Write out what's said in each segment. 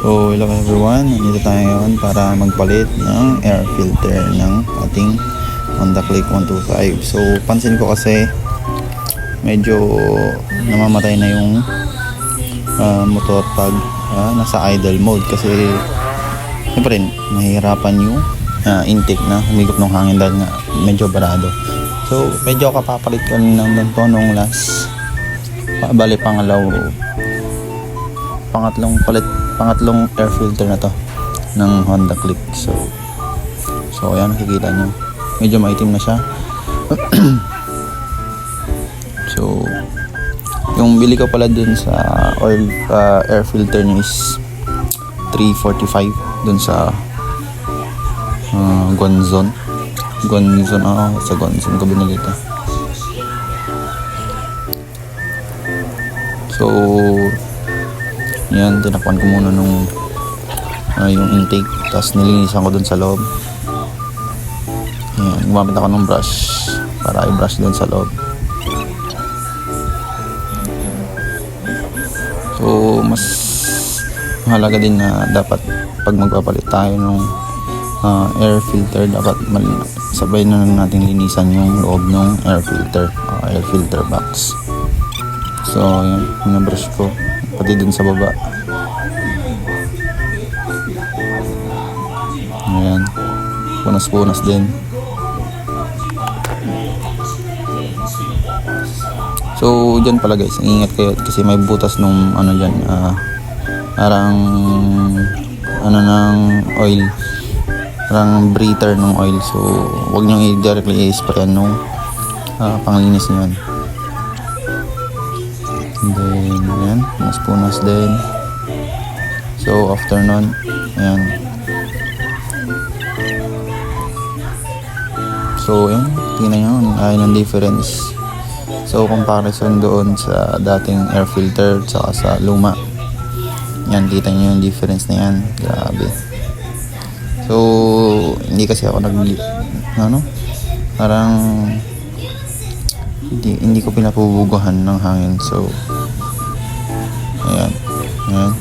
So, hello everyone. Nandito tayo ngayon para magpalit ng air filter ng ating Honda Click 125. So, pansin ko kasi medyo namamatay na yung ah, motor pag ah, nasa idle mode kasi siyempre nahihirapan yung ah, intake na humigop ng hangin dahil nga medyo barado. So, medyo kapapalit ko naman to nung last bali pangalaw pangatlong palit pangatlong air filter na to ng Honda Click. So so ayan nakikita nyo. Medyo maitim na siya. So yung bili ko pala dun sa oil uh, air filter niya is 345 dun sa uh, Guanzon Guanzon ah sa Guanzon ko binili ito so yan, tinakpan ko muna nung ah, yung intake. Tapos nilinisan ko dun sa loob. Yan, gumamit ako ng brush para i-brush dun sa loob. So, mas mahalaga din na dapat pag magpapalit tayo ng ah, air filter, dapat sabay na natin linisan yung loob ng air filter, ah, air filter box. So, yan, pinabrush ko. Pati dun sa baba. Ayan. Punas-punas din. So, dyan pala guys, ingat kayo kasi may butas nung ano dyan, ah, parang ano ng oil parang breather ng oil so wag nyo i-directly i-sprayan nung ah, panglinis nyo yan And then, ayan, punas-punas din. So, after nun, ayan. So, ayan, tingnan nyo, ay ng difference. So, comparison doon sa dating air filter tsaka sa luma. Yan, kita nyo yung difference na yan. Grabe. So, hindi kasi ako nag... Ano? Parang hindi, hindi ko pinapubugahan ng hangin so ayan. Ayan.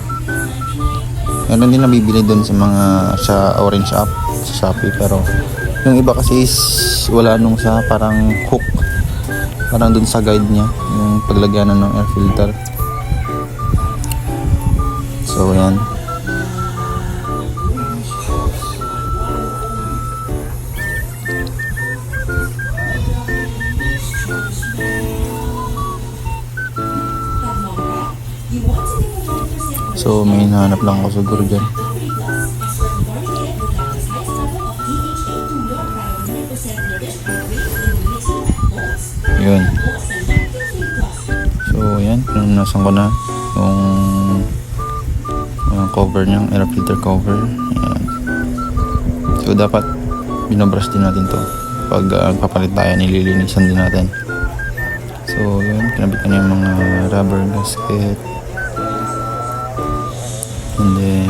Meron din nabibili doon sa mga sa orange app sa Shopee pero yung iba kasi is wala nung sa parang hook. Parang doon sa guide niya yung paglagyanan ng air filter. So ayan so may hinahanap lang ako siguro dyan. Yun. So yan pinunasan ko na yung uh, cover niyang air filter cover. Yan so dapat binabrush din natin to. Pag uh, papalit tayo nililinisan din natin. So yun. Kinabit ko na yung mga rubber gasket and then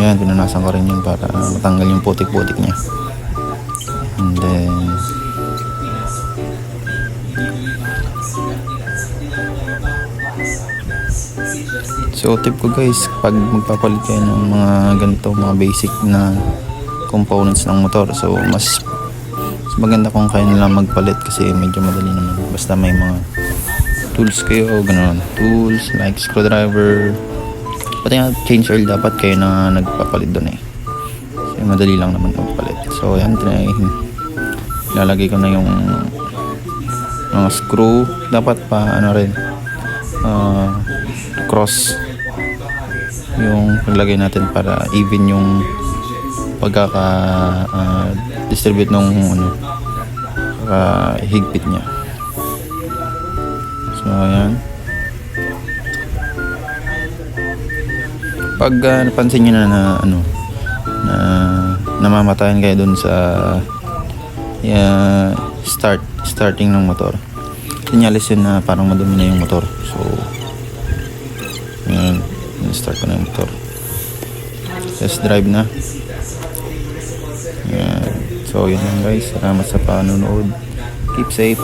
yan pinunasan ko rin yun para matanggal yung putik-putik niya and then So tip ko guys, pag magpapalit kayo ng mga ganito, mga basic na components ng motor. So mas, mas maganda kung kayo na lang magpalit kasi medyo madali naman. Basta may mga tools kayo, gano'n. Tools like screwdriver. Pati nga change oil dapat kayo na nagpapalit doon eh. Kasi madali lang naman magpalit. So yan, try. Lalagay ko na yung mga screw. Dapat pa ano rin, ah, cross yung paglagay natin para even yung pagkaka ah, distribute ng ano uh, higpit niya so ayan pag ah, napansin nyo na na ano na namamatayan kayo dun sa yeah, start starting ng motor. Sinyalis yun na parang madumi na yung motor. So yun start ko na yung motor. Test drive na. Yan. So yun lang guys. Salamat sa panonood. Keep safe